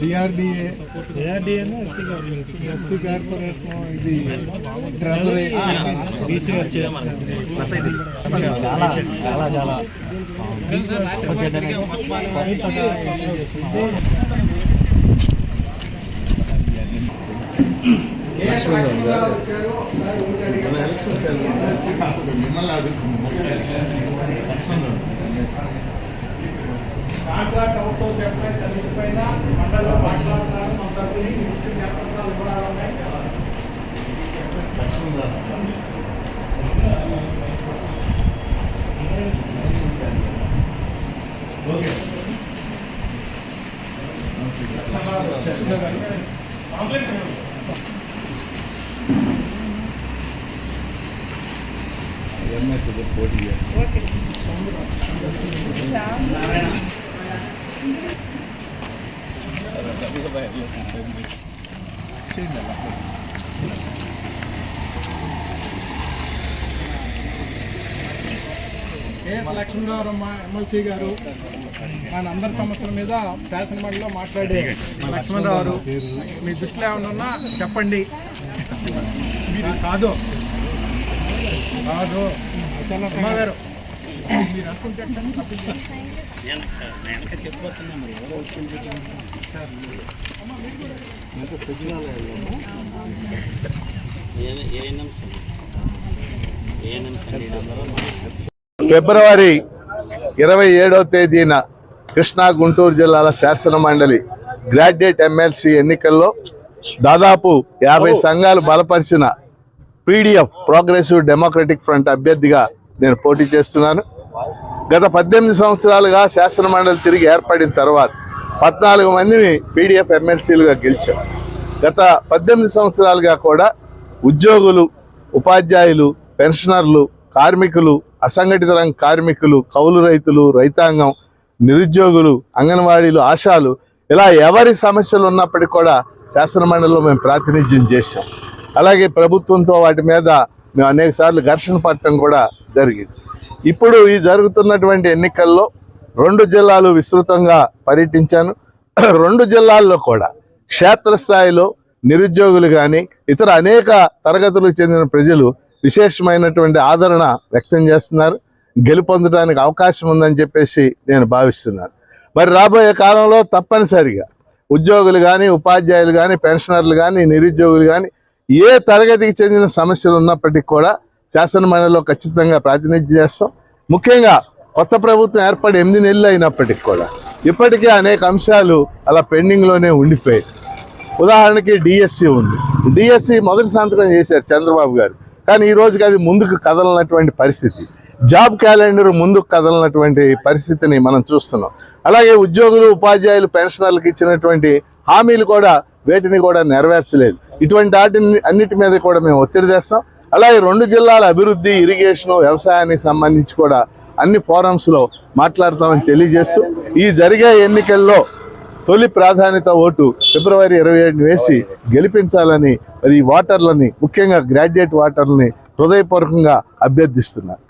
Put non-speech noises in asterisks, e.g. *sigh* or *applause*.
DRDA SC corporation? ఇది treasury. చాలా చాలా చాలా. contract out source employees service పైన మండలిలో మాట్లాడుతున్నారు మన తరఫున ఈ ముఖ్య జ్ఞాపకాలు వివరాలు ఉన్నాయి కేఎస్ లక్ష్మీనారాయణ ఎమ్మెల్సీ గారు మన అందరి సమస్యల మీద శాసనమండలిలో మాట్లాడే లక్ష్మణ్ గారు మీ దృష్టిలో ఏమన్నా ఉన్నా చెప్పండి. మీరు కాదు. కాదు. అమ్మగారు మీరు ఫిబ్రవరి ఇరవై ఏడవ తేదీన కృష్ణా గుంటూరు జిల్లాల శాసన మండలి గ్రాడ్యుయేట్ ఎమ్మెల్సీ ఎన్నికల్లో దాదాపు యాభై సంఘాలు బలపరిచిన పీడిఎఫ్ ప్రోగ్రెసివ్ డెమోక్రటిక్ ఫ్రంట్ అభ్యర్థిగా నేను పోటీ చేస్తున్నాను. గత పద్దెనిమిది సంవత్సరాలుగా శాసనమండలి తిరిగి ఏర్పడిన తర్వాత పద్నాలుగు మందిని పీడిఎఫ్ ఎమ్మెల్సీలుగా గెలిచాం. గత పద్దెనిమిది సంవత్సరాలుగా కూడా ఉద్యోగులు ఉపాధ్యాయులు పెన్షనర్లు కార్మికులు అసంఘటిత రంగ కార్మికులు కౌలు రైతులు రైతాంగం నిరుద్యోగులు అంగన్వాడీలు ఆశాలు ఇలా ఎవరి సమస్యలు ఉన్నప్పటికీ కూడా శాసనమండలిలో మేము ప్రాతినిధ్యం చేశాం. అలాగే ప్రభుత్వంతో వాటి మీద మేము అనేక సార్లు ఘర్షణ పడటం కూడా జరిగింది. ఇప్పుడు ఈ జరుగుతున్నటువంటి ఎన్నికల్లో రెండు జిల్లాలు విస్తృతంగా పర్యటించాను. *clears throat* రెండు జిల్లాల్లో కూడా క్షేత్రస్థాయిలో నిరుద్యోగులు కానీ ఇతర అనేక తరగతులకు చెందిన ప్రజలు విశేషమైనటువంటి ఆదరణ వ్యక్తం చేస్తున్నారు. గెలుపొందడానికి అవకాశం ఉందని చెప్పేసి నేను భావిస్తున్నాను. మరి రాబోయే కాలంలో తప్పనిసరిగా ఉద్యోగులు కానీ ఉపాధ్యాయులు కానీ పెన్షనర్లు కానీ నిరుద్యోగులు కానీ ఏ తరగతికి చెందిన సమస్యలు ఉన్నప్పటికీ కూడా శాసనమండలిలో ఖచ్చితంగా ప్రాతినిధ్యం చేస్తాం. ముఖ్యంగా కొత్త ప్రభుత్వం ఏర్పడి ఎనిమిది నెలలు అయినప్పటికీ కూడా ఇప్పటికే అనేక అంశాలు అలా పెండింగ్లోనే ఉండిపోయాయి. ఉదాహరణకి డిఎస్సి ఉంది. డిఎస్సి మొదటి సంతకం చేశారు చంద్రబాబు గారు. కానీ ఈ రోజుకి అది ముందుకు కదలనటువంటి పరిస్థితి. జాబ్ క్యాలెండర్ ముందుకు కదలనటువంటి పరిస్థితిని మనం చూస్తున్నాం. అలాగే ఉద్యోగులు ఉపాధ్యాయులు పెన్షనర్లకు ఇచ్చినటువంటి హామీలు కూడా వేటిని కూడా నెరవేర్చలేదు. ఇటువంటి వాటిని అన్నిటి మీద కూడా మేము ఒత్తిడి చేస్తాం అలాగే రెండు జిల్లాల అభివృద్ధి ఇరిగేషన్ వ్యవసాయానికి సంబంధించి కూడా అన్ని ఫోరమ్స్లో మాట్లాడతామని తెలియజేస్తూ ఈ జరిగే ఎన్నికల్లో తొలి ప్రాధాన్యత ఓటు ఫిబ్రవరి ఇరవై ఏడుని వేసి గెలిపించాలని మరి ఈ ఓటర్లని ముఖ్యంగా గ్రాడ్యుయేట్ ఓటర్లని హృదయపూర్వకంగా అభ్యర్థిస్తున్నారు.